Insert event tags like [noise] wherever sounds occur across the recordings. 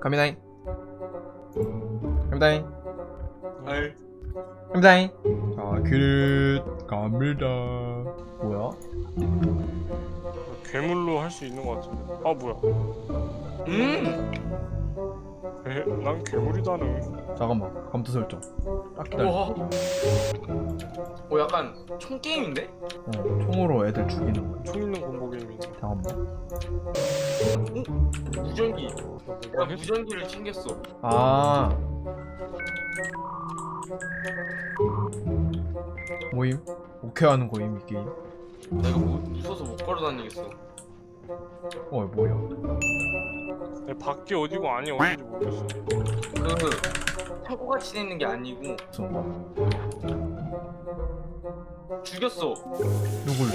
갑니다잉 갑니다잉 아이 갑니다잉 자 길을 갑니다 뭐야? 괴물로 할 수 있는 것 같은데. 아 뭐야? 음 에? 난 괴물이다 는. 잠깐만 감도 설정 딱 기다려 우와 어 약간 총 게임인데? 어, 총으로 애들 죽이는 거 총 있는 공포 게임이네. 잠깐만 무전기. 뭐가 내가 했? 무전기를 챙겼어. 아. 모임? 오케이 하는 거임 이 게임? 내가 뭐 무서워서 못 걸어 다니겠어. 어 뭐야? 내 밖에 어디고 안이 어딘지 모르겠어. 그돼 있는 게 아니고 무슨 거 죽였어. 누굴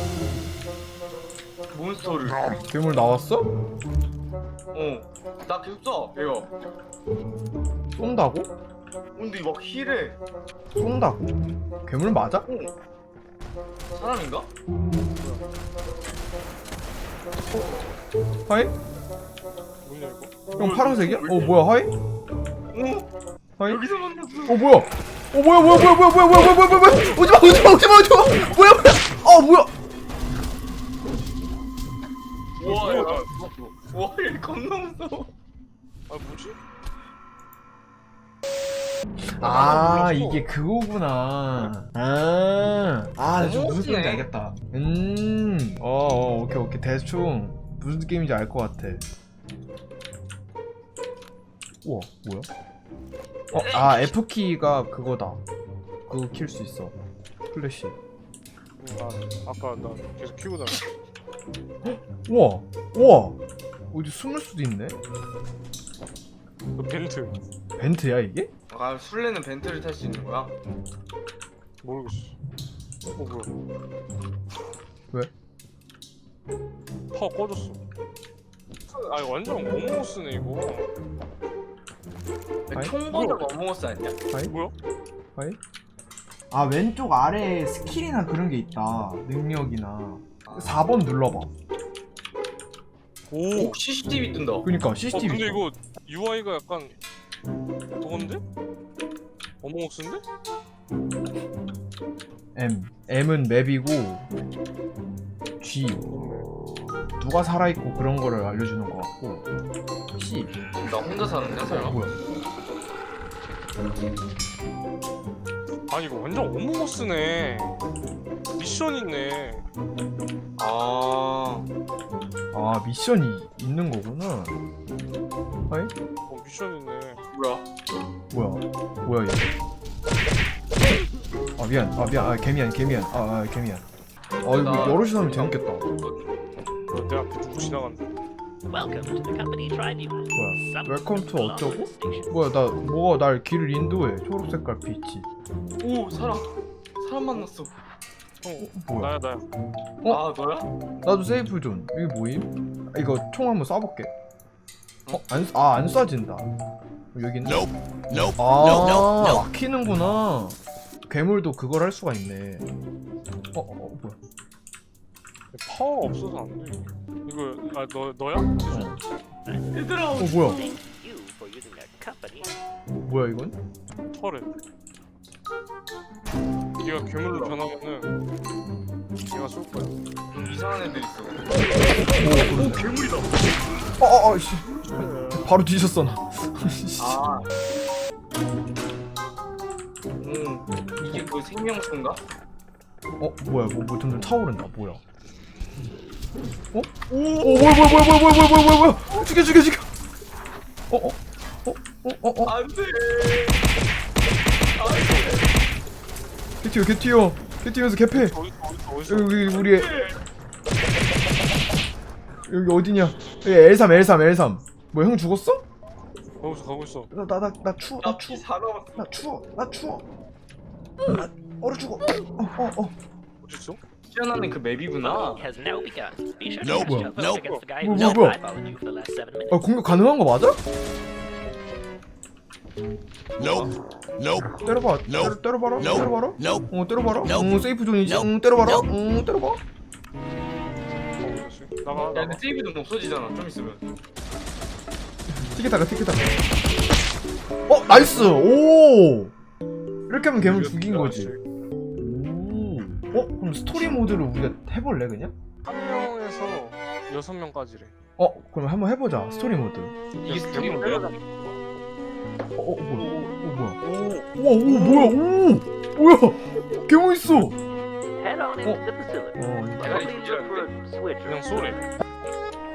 몬스터를 괴물 나왔어? 어 나 계속 쏴 얘가 쏜다고? 근데 막 힐해 쏜다고? 괴물 맞아? 어 사람인가? 하이? 뭐냐 이거? 형 파란색이야? 어 뭐야 하이? 어 하이? 여기서 만났어 어 뭐야? 어 뭐야 뭐야 뭐야 뭐야 뭐야 뭐야 뭐야 뭐야 뭐야 오지마 오지마 오지마 오지마 뭐야 뭐야 어 뭐야 우와 야 나- 와, 얘 겁나 무서워. 아 뭐지? 아 몰랐어. 이게 그거구나 아아 무슨. 게임인지 알겠다 음어 어, 오케이 오케이 대충 무슨 게임인지 알 것 같아 우와 뭐야 어아 F키가 그거다 그거 킬 수 있어 플래시 응, 나 아까 나 계속 키고 다녔어. 우와 우와 어디 숨을 수도 있네 그 벤트 벤트야 이게? 아, 술래는 벤트를 탈 수 있는 거야? 모르겠어. 어 뭐야? 왜? 파워 꺼졌어. 아 이거 완전 어몽어스네 이거. 아이? 총보다 어몽어스 아니야? 뭐야? 아 왼쪽 아래에 스킬이나 그런 게 있다 능력이나 4번 눌러봐 오. 오, CCTV 뜬다. 그니까 어 CCTV 근데 있어. 이거 UI가 약간 그건데? 어몽어스인데? M M은 맵이고 G 누가 살아있고 그런 거를 알려주는 것 같고 C 나 혼자 사는데, 설마? 뭐야 아니 이거 완전 어몽어스네. 미션 있네. 아, 아 미션이 있는 거구나 하이? 어 미션 있네. 뭐야? 뭐야 뭐야 얘? 아 미안 아 미안 아 개미안 개미안 아, 아 개미안 아 이거 나- 여럿이 하면 재밌겠다 어, 내 앞에 누구 지나간다. Welcome to the company tribunal. 뭐야 Some 웰컴 투 어쩌고? 뭐야 나 뭐가 날 길을 인도해 초록 색깔 빛이 오, 사람. 사람 만났어. 어 뭐야 나야 나야. 어? 아, 너야? 나도 세이프 존 이게 뭐임? 아, 이거 총 한번 쏴볼게 어? 안, 아, 안 쏴진다 어, 여기 있네 아 막히는구나 괴물도 그걸 할 수가 있네 어? 어? 어 뭐야 파워가 없어서 안 돼. 이거 아 너 너야? 어, 얘들아, 어 뭐야 Thank you for using their company. 뭐야 이건? 털에. 얘가 괴물로 변하면은 얘가 쏠 거야. 음, 이상한 애들 있어. 오, 오 괴물이다 어어어 씨 바로 뒤졌어 나 씨. 아. 음, 이게 그 생명수인가? 어 뭐야 뭐, 뭐 점점 차오른다 뭐야 어? 오, 오 뭐야 뭐야 뭐야 뭐야 뭐야 뭐야 뭐야 뭐야 죽여 죽여 죽여 어어 어? 어? 어? 어? 안 돼. 개 튀어 개 튀어 개 튀면서 개패 어디 어디 어디서? 여기 우리 여기 어디냐 여기 L3 L3 L3 뭐야 형 죽었어? 가고 있어 가고 있어. 나 나 나 추워 나나 추워 피 살아왔어. 나 추워 나 추워 나 얼어 죽어 어어어 어디 있어? 시원하는 그 맵이구나. Voting has now begun. Be sure to Nope. cast your vote Nope. against the guy Whoa, who's whoa, been whoa. eyeballing you for the last seven 아. 공격 가능한 거 맞아? Nope. Nope. 때려봐 Nope. 때려, 때려봐라 Nope. 때려봐라 Nope. 어 때려봐라 Nope. 응 세이프 존이지 Nope. 응 때려봐라 Nope. 응 때려봐. 나가 야, 나가. 근데 세이브도 없어지잖아, 좀 있으면. 티켓타가 티켓타가 어 나이스 오 이렇게 하면 괴물 죽인 거지 오. 어 그럼 스토리 모드를 우리가 해볼래 그냥? 한 명에서 여섯 명까지래. 어 그럼 한번 해보자 스토리 모드 이게 스토리 모드야? 어, 어 뭐야 어 뭐야 우와 오 뭐야 오 뭐야 괴물 있어 Head on into Oh. the facility. 어 Please look for a switch. 그냥 쏘래. 어?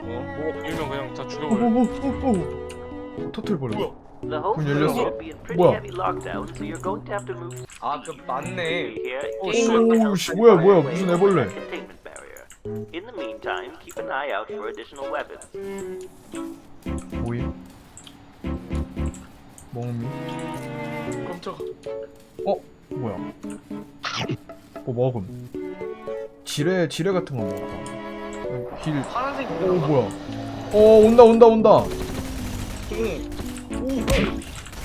뭐가 보이면 그냥 다 죽여버려. 오오오오 터트려 버려 The whole 문 열렸어. facility will be in pretty 뭐야? heavy lockdown, so you're going to have to move 아, 그 맞네. here. 오, 씨. 오, 씨, 뭐야, 뭐야, 무슨 애벌레. that containment barrier. In the meantime, keep an eye out for additional weapons. 뭐임? 멍미? 깜짝아. 뭐야? 어 먹음? 지뢰 지뢰 같은 거 먹었다. 길. 파란색 오 뭐야? 어 온다 온다 온다.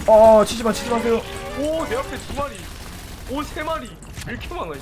아 치지 마 치지 마세요. 오, 내 앞에 두 마리. 오, 세 마리. 왜 이렇게 많아? 씨.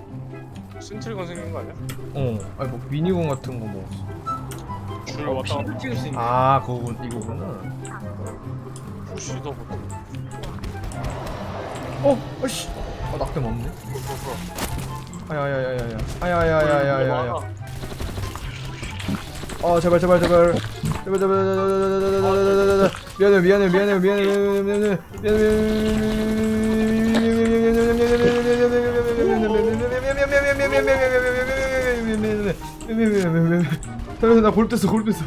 센트리건 생긴 거 아니야? 어 아니 뭐 미니건 같은 거 먹었어 줄 어, 왔다 핀도 찍을 수 있네. 아 그거 이거구나 푸시더 버튼. 어 아씨 아 낙뎀 없네 아야야야야야 아야야야야야야 아 제발 제발 제발 제발 제발 미안해 미안해 미안해 미안해 미안해 미안해 미안해 나 골 뺐어 골 뺐어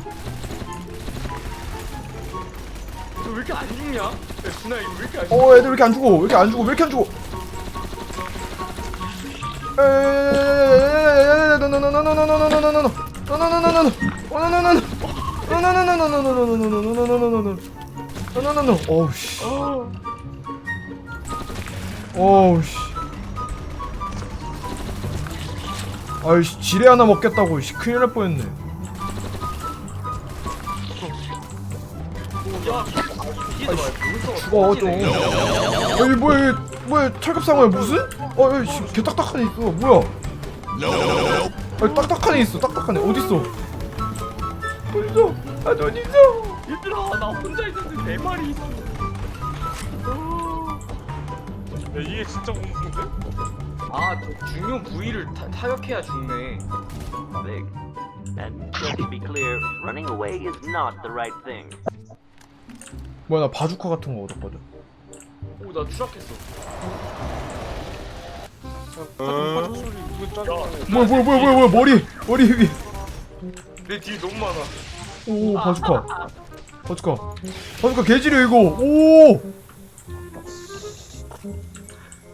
너왜 이렇게 안 죽냐? 야, 준아 이거 왜 이렇게 안 죽냐? 어 애들 왜 이렇게 안 죽어 왜 이렇게 안 죽어 왜 이렇게 안 죽어 어우씨 어우씨 아이씨 지뢰 하나 먹겠다고. 씨 큰일 날 뻔했네. 죽어 좀. 아니 뭐야 이게 뭐야 철갑상어야 무슨? 어 여기 씨, 개 딱딱한 애 있어 뭐야? 아니 딱딱한 애 있어 딱딱한 애 어딨어? 어딨어? 아저 어딨어? 얘들아, 나 혼자 있는데 네 마리 있어. 야 이게 진짜 공포인데? 아, 저 중요 부위를 타, 타격해야 죽네. Big. And just to be clear, running away is not the right thing. 뭐야 나 바주카 같은 거 얻었거든 오, 나 추락했어. 짜증나네. 뭐야 뭐야 뭐야 뭐야 뭐야 머리 머리 위에 내 뒤에 너무 많아. 오 바주카 바주카 바주카 개지려 이거 오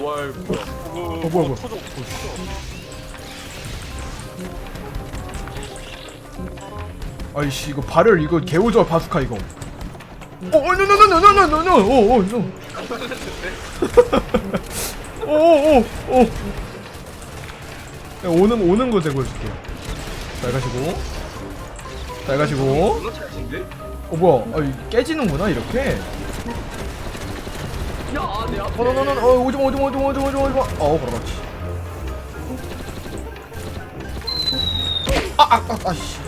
어, 와, 이거 뭐야? 어, 뭐야, 뭐야. 터져. 아이씨, 이거 발열 이거 개오죠 바주카 이거. 어, 어, 노노노노노노노노, 어, 어, 노. 오, 오, 오, 오. 야, 오는 오는 거 제거해줄게. 잘 가시고, 잘 가시고. 어 뭐야? 아, 깨지는구나 이렇게. 야 내 앞에 어, 너, 너, 너, 어, 오지마, 오지마, 오지마, 오지마, 오지마, 오지마. 어, 그렇지. 아, 아, 아, 아, 씨.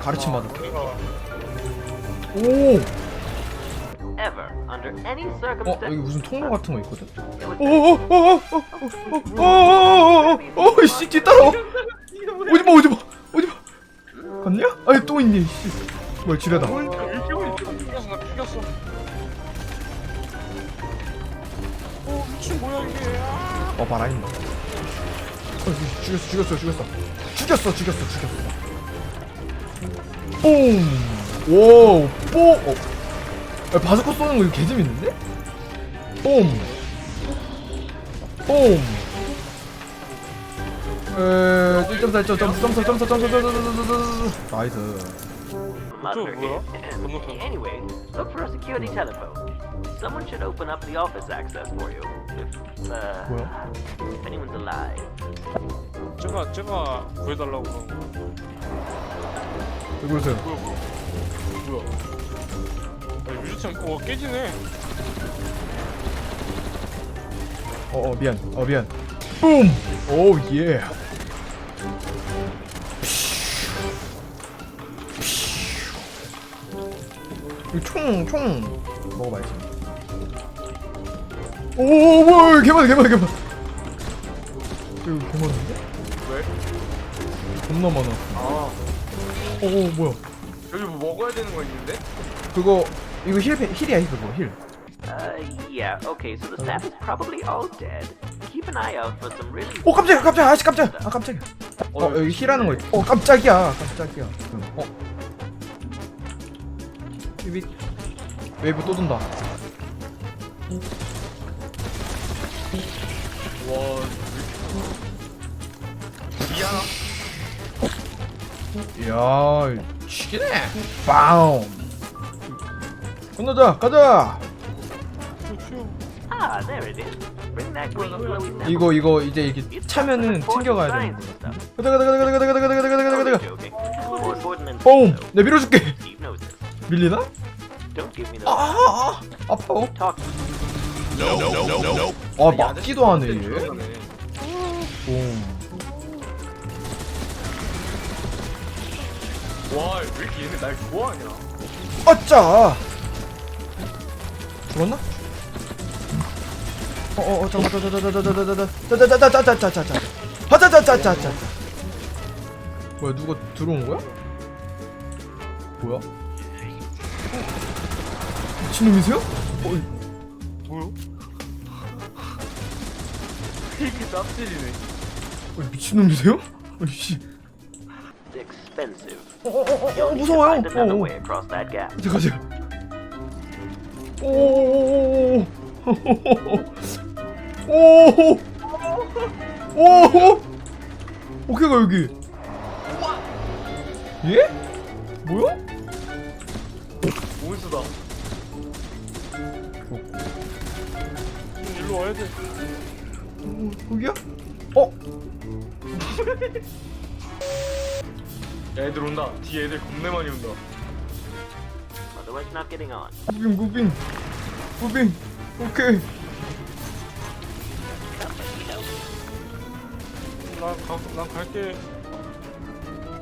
가르침 받아. 오, Ever, under any 어, 여기 무슨 통로 같은 거 있거든. it would 오, 오, 오, 오, 오, 오, 오, 오, 오, 씨, 뒤따라. 오지마, 오지마, 오지마. 갔냐? 아니 또 있니? 씨. 뭐야, 지뢰다. 죽였어 어 봐라 임마 어, 죽였어 죽였어 죽였어 죽였어 죽였어 죽였어 뽕오뽕 어. 야, 바스코 쏘는 거 이거 개재밌는데? 뽕 뽕. 에, 점사, 점사, 점사, 점사, 점사, 점사, 점사, 나이스. 그쪽 뭐야? 건너편. Anyways, look for a security telephone. Someone should open up the office access for you. 뭐야? anyone's alive. 제가 제가 구해달라고 그런 거 왜 그러세요? 뭐야 뭐야 뭐야 야, 유리창 어 깨지네 어, 어, 미안. 어, 미안. 뿜! 오, 예. 이 총, 총 먹어봐야지. 오, 뭐야, 개 많아, 개 많아, 개 많아. 이거 개 많은데? 왜? 겁나 많아. 아 오, 오, 뭐야. 여기 뭐 먹어야 되는 거 있는데? 그거, 이거 힐, 힐이야, 힐, 그거, 힐. Uh, yeah, okay, so the staff is probably all dead. Keep an eye out for some really. 오, 깜짝이야, 깜짝이야, 아씨, 깜짝이야. 아, 깜짝이야. 어, 여기 힐하는 거 있. 어, 깜짝이야, 깜짝이야. 어. 위 웨이브 또 돈다. 와 미안 이야, 치기네. 빵. 끝나자, 가자. Ah, there it is. Bring that green glowy sample. 이거 이거 이제 이렇게 차면은 and stuff. 가자, 가자, 가자, 가자, 가자, 가자, 가자, 가자, 가자, 가자. than 뽕, though. 내 밀어줄게. 밀리나? 아. 아, 아, 아파. 아, 맞기도 하네 얘. 뽕. 와왜 이렇게 얘네 날 좋아하냐 아짜. 죽었나? 어어 어 잠깐 자자자자자자자자자자자자자자자자 하자자자자자자 뭐야 누가 들어온 거야? 뭐야? 미친놈이세요? 어, 뭐 되게 짭질이네 어, 미친놈이세요? expensive. 어, 어, 어, 어, 무서워요 어, that gap. 가자 가자 오오오오오 오 오 오 오 오케이가 여기 예? 뭐야? 몬스다 음, 일로 와야 돼 어, 여기야? [laughs] 어? 야, 애들 온다. 뒤에 애들 겁내 많이 온다. Otherwise, not getting on. 무빙 무빙. 무빙. 오케이. 가, 난 갈게.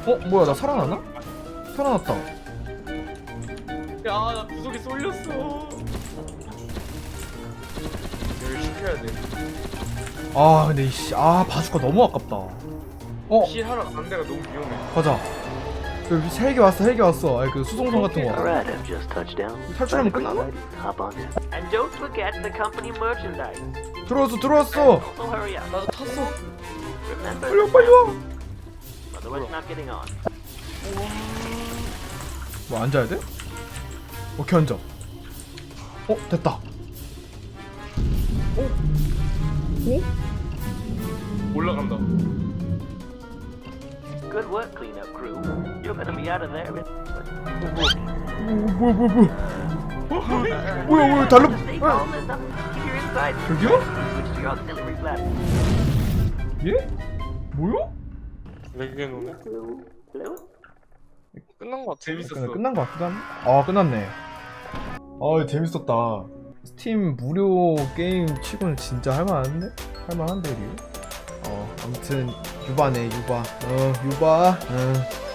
어? 뭐야 나 살아났나? 살아났다. 야 나 구석에 쏠렸어. 여기 힐해야 돼 아 근데 이씨 아 바주카 너무 아깝다 어 힐하러 간 데가 너무 위험해 가자 여기 세개 왔어 세개 왔어 아니 그 수송선 같은 거 Alright, I've just touched down. 탈출하면 끝나나? Hop on it. And don't forget the company merchandise. 들어왔어 들어왔어 Also, hurry up. 나도 탔어 Remember, 빨리 와 빨리 와 otherwise, not getting on. 뭐 앉아야 돼? 오케이 앉아 어 됐다 올라간다 Good work, cleanup crew. You're gonna be out of there. in- 뭐야 뭐야 뭐야 어? 뭐야 뭐야 달러 Stay 어? calm and up. Keep your inside. 저기요? Switch to your auxiliary platform. 예? 뭐야? 내게 노네? 끝난 거 같아 재밌었어 끝난 거 같기도 한데 아 끝났네 아 재밌었다 스팀 무료 게임 치고는 진짜 할만한데? 할만한데 리 어, 아무튼 유바네 유바. 어, 유바. 어.